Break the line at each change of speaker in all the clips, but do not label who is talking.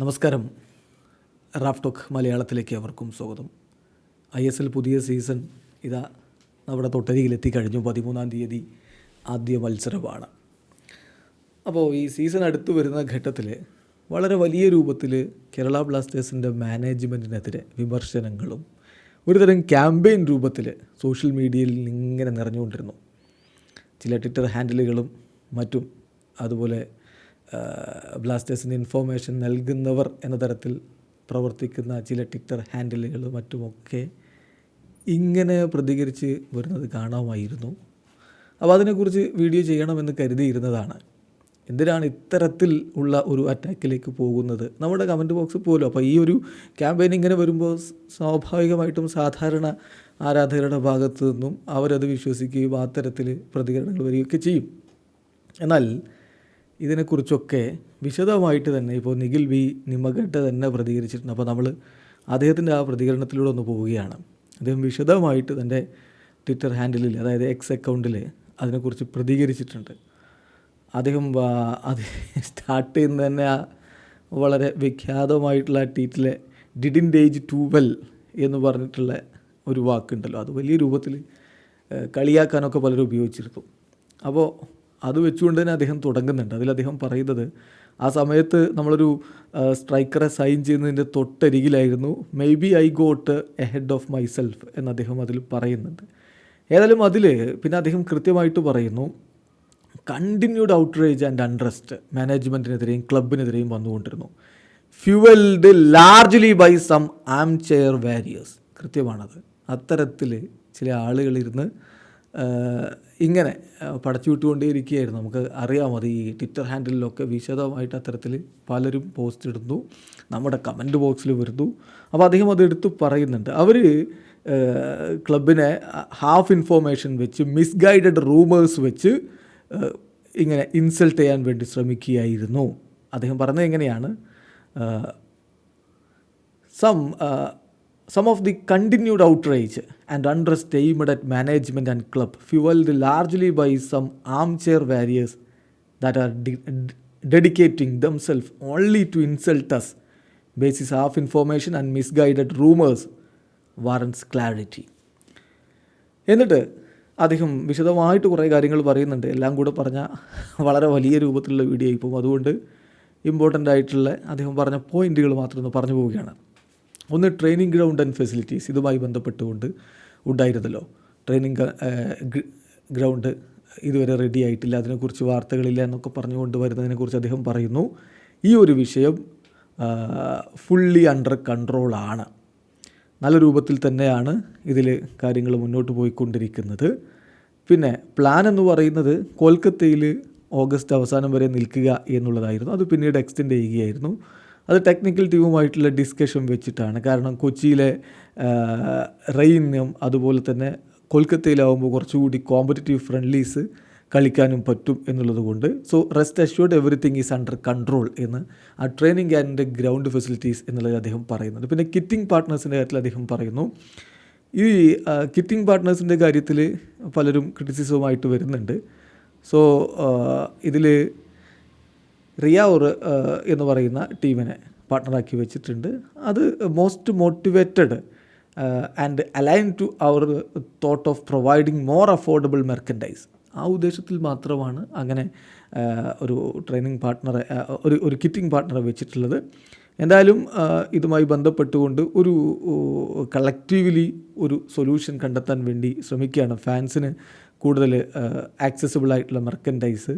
നമസ്കാരം. Raf talk മലയാളത്തിലേക്ക് അവർക്കും സ്വാഗതം. ഐ എസ് എൽ പുതിയ സീസൺ ഇതാ നമ്മുടെ തൊട്ടരികിലെത്തി കഴിഞ്ഞു. പതിമൂന്നാം തീയതി ആദ്യ മത്സരമാണ്. അപ്പോൾ ഈ സീസൺ അടുത്തു വരുന്ന ഘട്ടത്തിൽ വളരെ വലിയ രൂപത്തിൽ കേരള ബ്ലാസ്റ്റേഴ്സിന്റെ മാനേജ്മെന്റിനെതിരെ വിമർശനങ്ങളും ഒരുതരം ക്യാമ്പയിൻ രൂപത്തിൽ സോഷ്യൽ മീഡിയയിൽ ഇങ്ങനെ നിറഞ്ഞുകൊണ്ടിരുന്നു. ചില ട്വിറ്റർ ഹാൻഡിലുകളും മറ്റും അതുപോലെ ബ്ലാസ്റ്റേഴ്സിന് ഇൻഫോർമേഷൻ നൽകുന്നവർ എന്ന തരത്തിൽ പ്രവർത്തിക്കുന്ന ചില ട്വിറ്റർ ഹാൻഡിലുകൾ മറ്റുമൊക്കെ ഇങ്ങനെ പ്രതികരിച്ച് വരുന്നത് കാണാമായിരുന്നു. അപ്പോൾ അതിനെക്കുറിച്ച് വീഡിയോ ചെയ്യണമെന്ന് കരുതിയിരുന്നതാണ്. എന്തിനാണ് ഇത്തരത്തിൽ ഉള്ള ഒരു അറ്റാക്കിലേക്ക് പോകുന്നത്? നമ്മുടെ കമന്റ് ബോക്സ് പോലും. അപ്പോൾ ഈ ഒരു ക്യാമ്പയിൻ ഇങ്ങനെ വരുമ്പോൾ സ്വാഭാവികമായിട്ടും സാധാരണ ആരാധകരുടെ ഭാഗത്തു നിന്നും അവരത് വിശ്വസിക്കുകയും ആ തരത്തിൽ പ്രതികരണങ്ങൾ വരികയൊക്കെ ചെയ്യും. എന്നാൽ ഇതിനെക്കുറിച്ചൊക്കെ വിശദമായിട്ട് തന്നെ ഇപ്പോൾ നിഖിൽ വി നിമഘട്ട തന്നെ പ്രതികരിച്ചിട്ടുണ്ട്. അപ്പോൾ നമ്മൾ അദ്ദേഹത്തിന്റെ ആ പ്രതികരണത്തിലൂടെ ഒന്ന് പോവുകയാണ്. അദ്ദേഹം വിശദമായിട്ട് തന്റെ ട്വിറ്റർ ഹാൻഡിലിൽ അതായത് എക്സ് അക്കൗണ്ടിൽ അതിനെക്കുറിച്ച് പ്രതികരിച്ചിട്ടുണ്ട്. അദ്ദേഹം അത് സ്റ്റാർട്ട് ചെയ്യുന്നത് തന്നെ ആ വളരെ വിഖ്യാതമായിട്ടുള്ള ആ ട്വീറ്റിലെ ഡിഡിൻ ഡേജ് ടു വെൽ എന്ന് പറഞ്ഞിട്ടുള്ള ഒരു വാക്കുണ്ടല്ലോ. അത് വലിയ രൂപത്തിൽ കളിയാക്കാനൊക്കെ പലരും ഉപയോഗിച്ചിരുന്നു. അപ്പോൾ അത് വെച്ചുകൊണ്ട് തന്നെ അദ്ദേഹം തുടങ്ങുന്നുണ്ട്. അതിൽ അദ്ദേഹം പറയുന്നത് ആ സമയത്ത് നമ്മളൊരു സ്ട്രൈക്കറെ സൈൻ ചെയ്യുന്നതിന്റെ തൊട്ടരികിലായിരുന്നു. Maybe I got ahead of myself എന്ന് അദ്ദേഹം അതിൽ പറയുന്നുണ്ട്. ഏതായാലും അതിൽ പിന്നെ അദ്ദേഹം കൃത്യമായിട്ട് പറയുന്നു കണ്ടിന്യൂഡ് ഔട്ട്റേജ് ആൻഡ് അൺട്രസ്റ്റ് മാനേജ്മെന്റിനെതിരെയും ക്ലബിനെതിരെയും വന്നുകൊണ്ടിരുന്നു. Fuelled largely by some armchair warriors കൃത്യമാണത്. അത്തരത്തിൽ ചില ആളുകളിരുന്ന് ഇങ്ങനെ പടച്ചുവിട്ടുകൊണ്ടേയിരിക്കുകയായിരുന്നു. പടച്ചു വിട്ടുകൊണ്ടേയിരിക്കുകയായിരുന്നു നമുക്ക് അറിയാം അത് ഈ ട്വിറ്റർ ഹാൻഡിലൊക്കെ വിശദമായിട്ട് അത്തരത്തിൽ പലരും പോസ്റ്റ് ഇടുന്നു. നമ്മുടെ കമന്റ് ബോക്സിൽ വരുന്നു. അപ്പോൾ അദ്ദേഹം അത് എടുത്തു പറയുന്നുണ്ട്. അവർ ക്ലബിനെ ഹാഫ് ഇൻഫോർമേഷൻ വെച്ച് മിസ്ഗൈഡഡ് റൂമേഴ്സ് വെച്ച് ഇങ്ങനെ ഇൻസൾട്ട് ചെയ്യാൻ വേണ്ടി ശ്രമിക്കുകയായിരുന്നു. അദ്ദേഹം പറഞ്ഞത് എങ്ങനെയാണ്? Some some of the continued outrage and untrust aimed at management and club fuelled largely by some armchair warriors that are dedicating themselves only to insult us basis of information and misguided rumours warrants clarity എന്നിട്ട് അദ്ദേഹം വിശദമായിട്ട് കുറേ കാര്യങ്ങൾ പറയുന്നുണ്ട്. എല്ലാം കൂടെ പറഞ്ഞാൽ വളരെ വലിയ രൂപത്തിലുള്ള വീഡിയോ ആയിപ്പോൾ അതുകൊണ്ട് ഇമ്പോർട്ടന്റ് ആയിട്ടുള്ള അദ്ദേഹം പറഞ്ഞ പോയിന്റുകൾ മാത്രം ഒന്ന് പറഞ്ഞു പോവുകയാണ്. ഒന്ന് ട്രെയിനിങ് ഗ്രൗണ്ട് ആൻഡ് ഫെസിലിറ്റീസ് ഇതുമായി ബന്ധപ്പെട്ടുകൊണ്ട് ഉണ്ടായിരുന്നല്ലോ. ട്രെയിനിങ് ഗ്രൗണ്ട് ഇതുവരെ റെഡി ആയിട്ടില്ല. അതിനെക്കുറിച്ച് വാർത്തകളില്ല എന്നൊക്കെ പറഞ്ഞുകൊണ്ട് വരുന്നതിനെക്കുറിച്ച് അദ്ദേഹം പറയുന്നു. ഈ ഒരു വിഷയം ഫുള്ളി അണ്ടർ കൺട്രോളാണ് നല്ല രൂപത്തിൽ തന്നെയാണ് ഇതിൽ കാര്യങ്ങൾ മുന്നോട്ട് പോയിക്കൊണ്ടിരിക്കുന്നത്. പിന്നെ പ്ലാൻ എന്ന് പറയുന്നത് കൊൽക്കത്തയിൽ ഓഗസ്റ്റ് അവസാനം വരെ നിൽക്കുക എന്നുള്ളതായിരുന്നു. അത് പിന്നീട് എക്സ്റ്റെൻഡ് ചെയ്യുകയായിരുന്നു. അത് ടെക്നിക്കൽ ടീമുമായിട്ടുള്ള ഡിസ്കഷൻ വെച്ചിട്ടാണ്. കാരണം കൊച്ചിയിലെ റെയിനും അതുപോലെ തന്നെ കൊൽക്കത്തയിലാവുമ്പോൾ കുറച്ചുകൂടി കോമ്പറ്റീവ് ഫ്രണ്ട്ലീസ് കളിക്കാനും പറ്റും എന്നുള്ളത് കൊണ്ട്. So rest assured everything is under control എന്ന് ആ ട്രെയിനിങ് ആൻഡ് ഗ്രൗണ്ട് ഫെസിലിറ്റീസ് എന്നുള്ളത് അദ്ദേഹം പറയുന്നുണ്ട്. പിന്നെ കിറ്റിംഗ് പാർട്ട്നേഴ്സിന്റെ കാര്യത്തിൽ അദ്ദേഹം പറയുന്നു ഈ കിറ്റിംഗ് പാർട്ട്നേഴ്സിന്റെ കാര്യത്തിൽ പലരും ക്രിറ്റിസിസവുമായിട്ട് വരുന്നുണ്ട്. സോ ഇതിൽ റിയാവർ എന്ന് പറയുന്ന ടീമിനെ പാർട്ട്ണറാക്കി വെച്ചിട്ടുണ്ട്. അത് most motivated and align to our thought of providing more affordable merchandise ആ ഉദ്ദേശത്തിൽ മാത്രമാണ് അങ്ങനെ ഒരു ട്രെയിനിങ് പാർട്ട്ണറെ ഒരു ഒരു കിറ്റിംഗ് പാർട്ട്ണറെ വെച്ചിട്ടുള്ളത്. എന്തായാലും ഇതുമായി ബന്ധപ്പെട്ടുകൊണ്ട് ഒരു കളക്റ്റീവ്ലി ഒരു സൊല്യൂഷൻ കണ്ടെത്താൻ വേണ്ടി ശ്രമിക്കുകയാണ്. ഫാൻസിന് കൂടുതൽ ആക്സസിബിൾ ആയിട്ടുള്ള മെർക്കൻഡൈസ്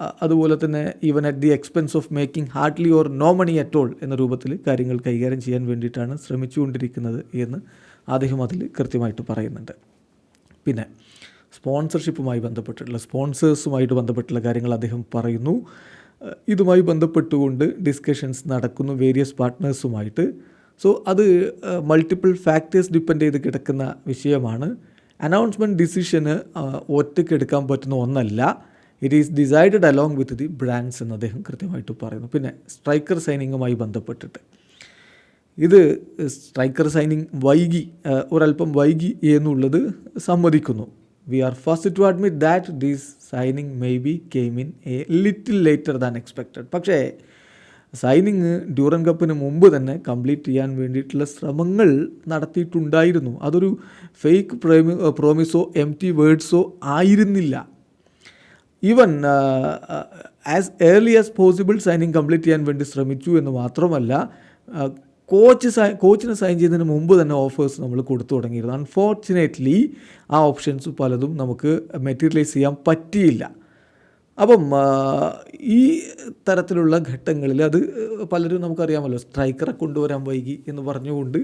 അതുപോലെ തന്നെ even at the expense of making hardly or no money at all എന്ന രൂപത്തിൽ കാര്യങ്ങൾ കൈകാര്യം ചെയ്യാൻ വേണ്ടിയിട്ടാണ് ശ്രമിച്ചുകൊണ്ടിരിക്കുന്നത് എന്ന് അദ്ദേഹം അതിൽ കൃത്യമായിട്ട് പറയുന്നുണ്ട്. പിന്നെ സ്പോൺസർഷിപ്പുമായി ബന്ധപ്പെട്ടിട്ടുള്ള സ്പോൺസേഴ്സുമായിട്ട് ബന്ധപ്പെട്ടുള്ള കാര്യങ്ങൾ അദ്ദേഹം പറയുന്നു. ഇതുമായി ബന്ധപ്പെട്ടുകൊണ്ട് ഡിസ്കഷൻസ് നടക്കുന്നു വേരിയസ് പാർട്ട്നേഴ്സുമായിട്ട് സോ അത് മൾട്ടിപ്പിൾ ഫാക്ടേഴ്സ് ഡിപ്പെൻഡ് ചെയ്ത് കിടക്കുന്ന വിഷയമാണ്. അനൗൺസ്മെന്റ് ഡിസിഷന് ഒറ്റയ്ക്ക് എടുക്കാൻ പറ്റുന്ന ഒന്നല്ല. It is decided along with the brands എന്ന് അദ്ദേഹം കൃത്യമായിട്ട് പറയുന്നു. പിന്നെ സ്ട്രൈക്കർ സൈനിങ്ങുമായി ബന്ധപ്പെട്ടിട്ട്. ഇത് സ്ട്രൈക്കർ സൈനിങ് വൈകി ഒരല്പം വൈകി എന്നുള്ളത് സമ്മതിക്കുന്നു. We are first to admit that these signing may be came in a little later than expected പക്ഷേ സൈനിങ് ഡ്യൂറൻ കപ്പിന് മുമ്പ് തന്നെ കംപ്ലീറ്റ് ചെയ്യാൻ വേണ്ടിയിട്ടുള്ള ശ്രമങ്ങൾ നടത്തിയിട്ടുണ്ടായിരുന്നു. അതൊരു ഫേക്ക് പ്രേമി പ്രോമിസോ എം ടി വേർഡ്സോ ആയിരുന്നില്ല. Even as early as possible signing complete ചെയ്യാൻ വേണ്ടി ശ്രമിച്ചു എന്ന് മാത്രമല്ല കോച്ച് സൈ കോച്ചിനെ സൈൻ ചെയ്യുന്നതിന് മുമ്പ് തന്നെ ഓഫേഴ്സ് നമ്മൾ കൊടുത്തു തുടങ്ങിയിരുന്നു. അൺഫോർച്ചുനേറ്റ്ലി ആ ഓപ്ഷൻസ് പലതും നമുക്ക് മെറ്റീരിയലൈസ് ചെയ്യാൻ പറ്റിയില്ല. അപ്പം ഈ തരത്തിലുള്ള ഘട്ടങ്ങളിൽ അത് പലരും നമുക്കറിയാമല്ലോ സ്ട്രൈക്കറെ കൊണ്ടുവരാൻ വൈകി എന്ന് പറഞ്ഞുകൊണ്ട്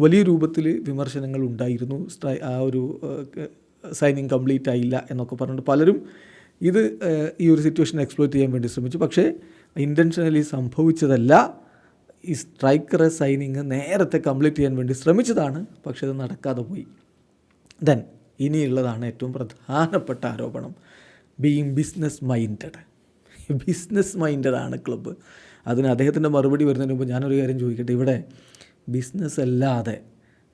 വലിയ രൂപത്തിൽ വിമർശനങ്ങൾ ഉണ്ടായിരുന്നു. സ്ട്രൈ ആ ഒരു സൈനിങ് കംപ്ലീറ്റ് ആയില്ല എന്നൊക്കെ പറഞ്ഞിട്ട് പലരും ഇത് ഈ ഒരു സിറ്റുവേഷൻ എക്സ്പ്ലോർ ചെയ്യാൻ വേണ്ടി ശ്രമിച്ചു. പക്ഷേ ഇന്റൻഷനലി സംഭവിച്ചതല്ല. ഈ സ്ട്രൈക്കറെ സൈനിങ് നേരത്തെ കംപ്ലീറ്റ് ചെയ്യാൻ വേണ്ടി ശ്രമിച്ചതാണ്. പക്ഷേ അത് നടക്കാതെ പോയി. ദെൻ ഇനിയുള്ളതാണ് ഏറ്റവും പ്രധാനപ്പെട്ട ആരോപണം. ബീയിങ് ബിസിനസ് മൈൻഡഡ് ബിസിനസ് മൈൻഡഡാണ് ക്ലബ്ബ് അതിന് അദ്ദേഹത്തിന്റെ മറുപടി വരുന്നതിന് മുമ്പ് ഞാനൊരു കാര്യം ചോദിക്കട്ടെ? ഇവിടെ ബിസിനസ് അല്ലാതെ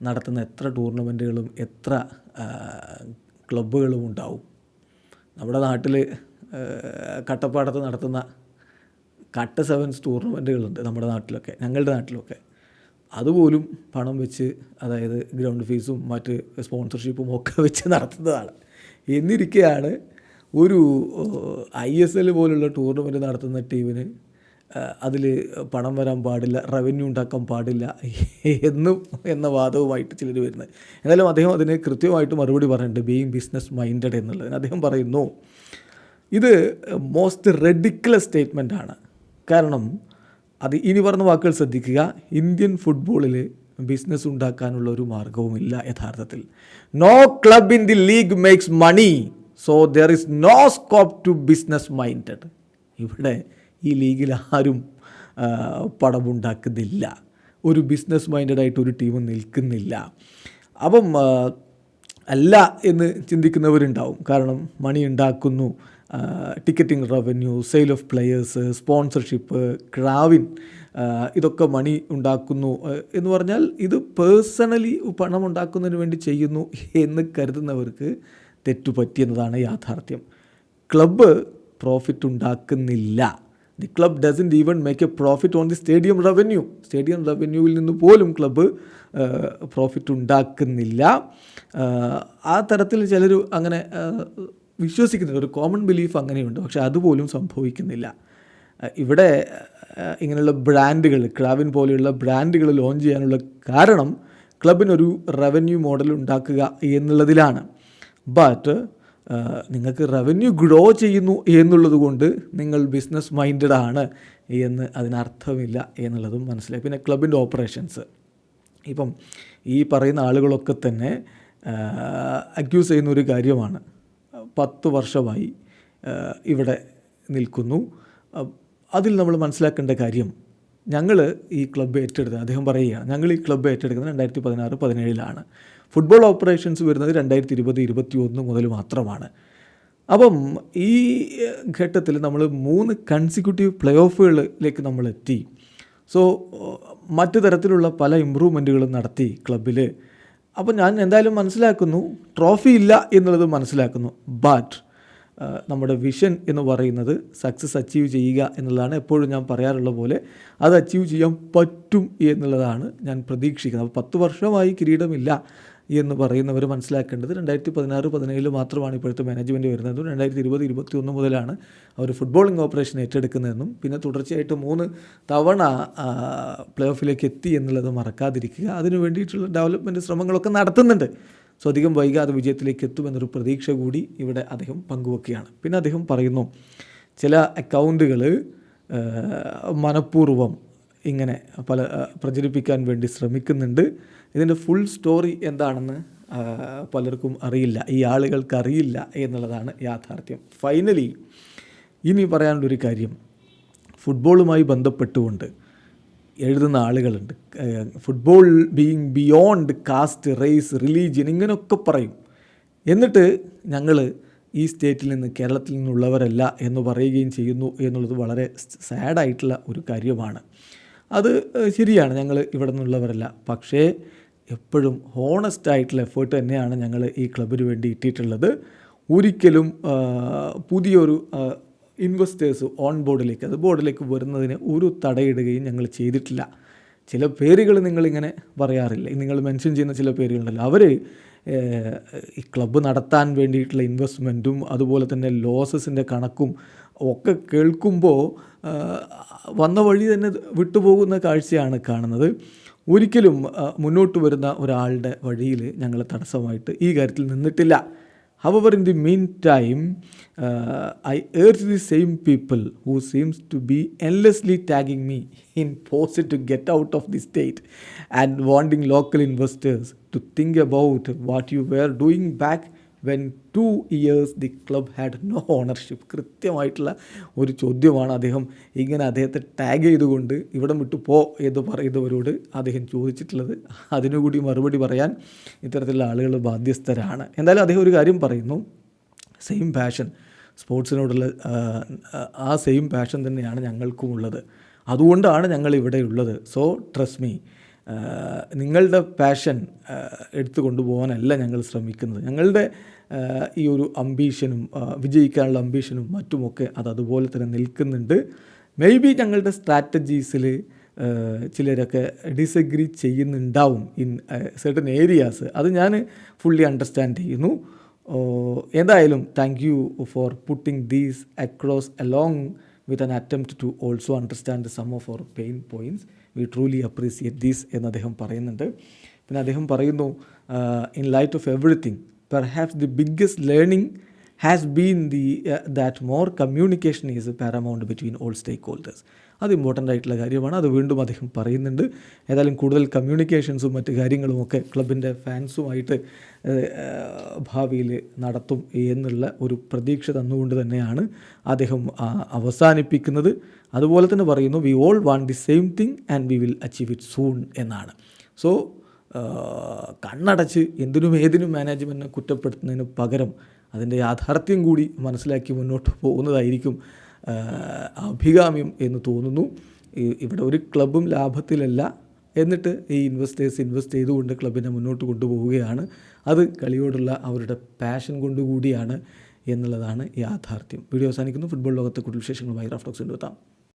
നടത്തുന്ന എത്ര ടൂർണമെന്റുകളും എത്ര ക്ലബ്ബുകളും ഉണ്ടാവും? നമ്മുടെ നാട്ടിൽ കട്ടപ്പാടത്ത് നടത്തുന്ന കട്ട സെവൻസ് ടൂർണമെന്റുകളുണ്ട് നമ്മുടെ നാട്ടിലൊക്കെ ഞങ്ങളുടെ നാട്ടിലൊക്കെ. അതുപോലും പണം വെച്ച് അതായത് ഗ്രൗണ്ട് ഫീസും മറ്റ് സ്പോൺസർഷിപ്പും ഒക്കെ വെച്ച് നടത്തുന്നതാണ്. എന്നിരിക്കെയാണ് ഒരു ഐ എസ് എൽ പോലുള്ള ടൂർണമെന്റ് നടത്തുന്ന ടീമിന് അതിൽ പണം വരാൻ പാടില്ല റവന്യൂ ഉണ്ടാക്കാൻ പാടില്ല എന്നും എന്ന വാദവുമായിട്ട് ചിലർ വരുന്നത്. എന്നാലും അദ്ദേഹം അതിന് കൃത്യമായിട്ട് മറുപടി പറഞ്ഞിട്ടുണ്ട് ബീയിങ് ബിസിനസ് മൈൻഡഡ് എന്നുള്ളതിന് അദ്ദേഹം പറയുന്നു ഇത് മോസ്റ്റ് റെഡിക്കുലസ് സ്റ്റേറ്റ്മെന്റ് ആണ്. കാരണം അത് ഇനി പറഞ്ഞ വാക്കുകൾ ശ്രദ്ധിക്കുക ഇന്ത്യൻ ഫുട്ബോളിൽ ബിസിനസ് ഉണ്ടാക്കാനുള്ള ഒരു മാർഗവുമില്ല യഥാർത്ഥത്തിൽ. No club in the league makes money so there is no scope to business minded ഇവിടെ ഈ ലീഗിൽ ആരും പടമുണ്ടാക്കുന്നില്ല. ഒരു ബിസിനസ് മൈൻഡഡ് ആയിട്ട് ഒരു ടീം നിൽക്കുന്നില്ല. അപ്പം അല്ല എന്ന് ചിന്തിക്കുന്നവരുണ്ടാവും. കാരണം മണി ഉണ്ടാക്കുന്നു. Ticketing revenue sale of players sponsorship ക്രാവിൻ ഇതൊക്കെ മണി ഉണ്ടാക്കുന്നു. എന്ന് പറഞ്ഞാൽ ഇത് പേഴ്സണലി പണം ഉണ്ടാക്കുന്നതിന് വേണ്ടി ചെയ്യുന്നു എന്ന് കരുതുന്നവർക്ക് തെറ്റുപറ്റിയെന്നതാണ് യാഥാർത്ഥ്യം. ക്ലബ്ബ് പ്രോഫിറ്റ് ഉണ്ടാക്കുന്നില്ല. The club doesn't even make a profit on the stadium revenue stadium റവന്യൂവിൽ നിന്ന് പോലും ക്ലബ്ബ് പ്രോഫിറ്റ് ഉണ്ടാക്കുന്നില്ല. ആ, ആ തരത്തിൽ ചിലർ അങ്ങനെ വിശ്വസിക്കുന്നുണ്ട്. വിശ്വസിക്കുന്നില്ല ഒരു കോമൺ ബിലീഫ് അങ്ങനെയുണ്ട്. പക്ഷെ അതുപോലും സംഭവിക്കുന്നില്ല. ഇവിടെ ഇങ്ങനെയുള്ള ബ്രാൻഡുകൾ ക്രാവിൻ പോലെയുള്ള ബ്രാൻഡുകൾ ലോഞ്ച് ചെയ്യാനുള്ള കാരണം ക്ലബിനൊരു റവന്യൂ മോഡൽ ഉണ്ടാക്കുക എന്നുള്ളതിലാണ്. ബട്ട് നിങ്ങൾക്ക് റവന്യൂ ഗ്രോ ചെയ്യുന്നു എന്നുള്ളത് കൊണ്ട് നിങ്ങൾ ബിസിനസ് മൈൻഡഡ് ആണ് എന്ന് അതിനർത്ഥമില്ല എന്നുള്ളതും മനസ്സിലായി. പിന്നെ ക്ലബിന്റെ ഓപ്പറേഷൻസ് ഇപ്പം ഈ പറയുന്ന ആളുകളൊക്കെ തന്നെ അക്യൂസ് ചെയ്യുന്ന ഒരു കാര്യമാണ്. പത്ത് വർഷമായി ഇവിടെ നിൽക്കുന്നു. അതിൽ നമ്മൾ മനസ്സിലാക്കേണ്ട കാര്യം ഞങ്ങൾ ഈ ക്ലബ്ബ് ഏറ്റെടുത്തത് അദ്ദേഹം പറയുകയാണ് ഞങ്ങൾ ഈ ക്ലബ്ബ് ഏറ്റെടുക്കുന്നത് രണ്ടായിരത്തി പതിനാറ് പതിനേഴിലാണ്. ഫുട്ബോൾ ഓപ്പറേഷൻസ് വരുന്നത് രണ്ടായിരത്തി ഇരുപത് ഇരുപത്തി ഒന്ന് മുതൽ മാത്രമാണ്. അപ്പം ഈ ഘട്ടത്തിൽ നമ്മൾ മൂന്ന് കൺസിക്യൂട്ടീവ് പ്ലേ ഓഫുകളിലേക്ക് നമ്മൾ എത്തി. സോ മറ്റു തരത്തിലുള്ള പല ഇമ്പ്രൂവ്മെന്റുകളും നടത്തി ക്ലബിൽ അപ്പോൾ ഞാൻ എന്തായാലും മനസ്സിലാക്കുന്നു ട്രോഫി ഇല്ല എന്നുള്ളത് മനസ്സിലാക്കുന്നു. ബട്ട് നമ്മുടെ വിഷൻ എന്ന് പറയുന്നത് സക്സസ് അച്ചീവ് ചെയ്യുക എന്നുള്ളതാണ് എപ്പോഴും ഞാൻ പറയാറുള്ള പോലെ. അത് അച്ചീവ് ചെയ്യാൻ പറ്റും എന്നുള്ളതാണ് ഞാൻ പ്രതീക്ഷിക്കുന്നത്. അപ്പോൾ പത്ത് വർഷമായി കിരീടമില്ല. എന്ന് പറയുന്നവർ മനസ്സിലാക്കേണ്ടത് രണ്ടായിരത്തി പതിനാറ് പതിനേഴിൽ മാത്രമാണ് ഇപ്പോഴത്തെ മാനേജ്മെന്റ് വരുന്നതും. രണ്ടായിരത്തി ഇരുപത് ഇരുപത്തി ഒന്ന് മുതലാണ് അവർ ഫുട്ബോളിംഗ് ഓപ്പറേഷൻ ഏറ്റെടുക്കുന്നതെന്നും പിന്നെ തുടർച്ചയായിട്ട് മൂന്ന് തവണ പ്ലേ ഓഫിലേക്ക് എത്തി എന്നുള്ളത് മറക്കാതിരിക്കുക. അതിനു വേണ്ടിയിട്ടുള്ള ഡെവലപ്മെന്റ് ശ്രമങ്ങളൊക്കെ നടത്തുന്നുണ്ട്. സോ അധികം വൈകാതെ വിജയത്തിലേക്ക് എത്തുമെന്നൊരു പ്രതീക്ഷ കൂടി ഇവിടെ അദ്ദേഹം പങ്കുവെക്കുകയാണ്. പിന്നെ അദ്ദേഹം പറയുന്നു ചില അക്കൗണ്ടുകൾ മനഃപൂർവം ഇങ്ങനെ പല പ്രചരിപ്പിക്കാൻ വേണ്ടി ശ്രമിക്കുന്നുണ്ട്. ഇതിന്റെ ഫുൾ സ്റ്റോറി എന്താണെന്ന് പലർക്കും അറിയില്ല. ഈ ആളുകൾക്ക് അറിയില്ല എന്നുള്ളതാണ് യാഥാർത്ഥ്യം. ഫൈനലി ഇനി പറയാനുള്ളൊരു കാര്യം. ഫുട്ബോളുമായി ബന്ധപ്പെട്ടുകൊണ്ട് എഴുതുന്ന ആളുകളുണ്ട്. Football being beyond caste race religion ഇങ്ങനെയൊക്കെ പറയും. എന്നിട്ട് ഞങ്ങൾ ഈ സ്റ്റേറ്റിൽ നിന്ന് കേരളത്തിൽ നിന്നുള്ളവരല്ല എന്ന് പറയുകയും ചെയ്യുന്നു എന്നുള്ളത് വളരെ സാഡായിട്ടുള്ള ഒരു കാര്യമാണ്. അത് ശരിയാണ്. ഞങ്ങൾ ഇവിടെ നിന്നുള്ളവരല്ല. പക്ഷേ എപ്പോഴും ഹോണസ്റ്റ് ആയിട്ടുള്ള എഫേർട്ട് തന്നെയാണ് ഞങ്ങൾ ഈ ക്ലബിന് വേണ്ടി ഇട്ടിട്ടുള്ളത്. ഒരിക്കലും പുതിയൊരു ഇൻവെസ്റ്റേഴ്സ് ഓൺ ബോർഡിലേക്ക് അത് ബോർഡിലേക്ക് വരുന്നതിന് ഒരു തടയിടുകയും ഞങ്ങൾ ചെയ്തിട്ടില്ല. ചില പേരുകൾ നിങ്ങളിങ്ങനെ പറയാറില്ല. നിങ്ങൾ മെൻഷൻ ചെയ്യുന്ന ചില പേരുകളുണ്ടല്ലോ. അവർ ഈ ക്ലബ്ബ് നടത്താൻ വേണ്ടിയിട്ടുള്ള ഇൻവെസ്റ്റ്മെന്റും അതുപോലെ തന്നെ ലോസസിന്റെ കണക്കും ഒക്കെ കേൾക്കുമ്പോൾ വന്ന വഴി തന്നെ വിട്ടുപോകുന്ന കാഴ്ചയാണ് കാണുന്നത്. ഒരിക്കലും മുന്നോട്ട് വരുന്ന ഒരാളുടെ വഴിയിൽ ഞങ്ങൾ തടസ്സമായിട്ട് ഈ കാര്യത്തിൽ നിന്നിട്ടില്ല However, in the meantime, uh, I urge the same people who seems to be endlessly tagging me in posts to get out of the state and wanting local investors to think about what you were doing back when two years the club had no ownership കൃത്യമായിട്ടുള്ള ഒരു ചോദ്യമാണ് അദ്ദേഹം ഇങ്ങനെ അദ്ദേഹത്തെ tag ചെയ്തുകൊണ്ട് ഇവിടം വിട്ടു പോ എന്ന് പറയുന്നവരോട് അദ്ദേഹം ചോദിച്ചിട്ടുള്ളത്. അതിനുകൂടി മറുപടി പറയാൻ ഇത്തരത്തിലുള്ള ആളുകൾ ബാധ്യസ്ഥരാണ്. എന്തായാലും അദ്ദേഹം ഒരു കാര്യം പറയുന്നു. സെയിം പാഷൻ സ്പോർട്സിനോടുള്ള ആ സെയിം പാഷൻ തന്നെയാണ് ഞങ്ങൾക്കും ഉള്ളത് അതുകൊണ്ടാണ് ഞങ്ങൾ ഇവിടെ ഉള്ളത്. സോ ട്രസ്റ്റ് മീ നിങ്ങളുടെ പാഷൻ എടുത്തു കൊണ്ടുപോകാനല്ല ഞങ്ങൾ ശ്രമിക്കുന്നത്. ഞങ്ങളുടെ ഈ ഒരു അംബീഷനും വിജയിക്കാനുള്ള അംബീഷനും മറ്റുമൊക്കെ അത് അതുപോലെ തന്നെ നിൽക്കുന്നുണ്ട്. മേ ബി ഞങ്ങളുടെ സ്ട്രാറ്റജീസിൽ ചിലരൊക്കെ ഡിസഗ്രി ചെയ്യുന്നുണ്ടാവും ഇൻ സെർട്ടൻ ഏരിയാസ് അത് ഞാൻ ഫുള്ളി അണ്ടർസ്റ്റാൻഡ് ചെയ്യുന്നു. ഏതായാലും thank you for putting these across along with an attempt to also understand some of our pain points we truly appreciate these എന്ന് അദ്ദേഹം പറയുന്നുണ്ട്. പിന്നെ അദ്ദേഹം പറയുന്നു in light of everything perhaps the biggest learning has been the that more communication is paramount between all stakeholders അത് important ആയിട്ടുള്ള കാര്യമാണ്. അത് വീണ്ടും അദ്ദേഹം പറയുന്നുണ്ട്. ഏതായാലും കൂടുതൽ കമ്മ്യൂണിക്കേഷൻസും മറ്റ് കാര്യങ്ങളും ഒക്കെ ക്ലബിന്റെ ഫാൻസുമായിട്ട് ഭാവിയിൽ നടത്തും എന്നുള്ള ഒരു പ്രതീക്ഷ തന്നുകൊണ്ട് തന്നെയാണ് അദ്ദേഹം അവസാനിപ്പിക്കുന്നത്. അതുപോലെ തന്നെ പറയുന്നു we all want the same thing and we will achieve it soon എന്നാണ്. സോ കണ്ണടച്ച് എന്തിനും ഏതിനും മാനേജ്മെന്റിനെ കുറ്റപ്പെടുത്തുന്നതിന് പകരം അതിന്റെ യാഥാർത്ഥ്യം കൂടി മനസ്സിലാക്കി മുന്നോട്ട് പോകുന്നതായിരിക്കും അഭികാമ്യം എന്ന് തോന്നുന്നു. ഇവിടെ ഒരു ക്ലബും ലാഭത്തിലല്ല എന്നിട്ട് ഈ ഇൻവെസ്റ്റേഴ്സ് ഇൻവെസ്റ്റ് ചെയ്തുകൊണ്ട് ക്ലബിനെ മുന്നോട്ട് കൊണ്ടുപോവുകയാണ്. അത് കളിയോടുള്ള അവരുടെ പാഷൻ കൊണ്ടുകൂടിയാണ് എന്നുള്ളതാണ് യാഥാർത്ഥ്യം. വീഡിയോ അവസാനിക്കുന്നു. ഫുട്ബോൾ ലോകത്തെ കൂടുതൽ വിശേഷങ്ങളുമായി റഫ്റ്റോക്സ് കൊണ്ടുവെത്താം.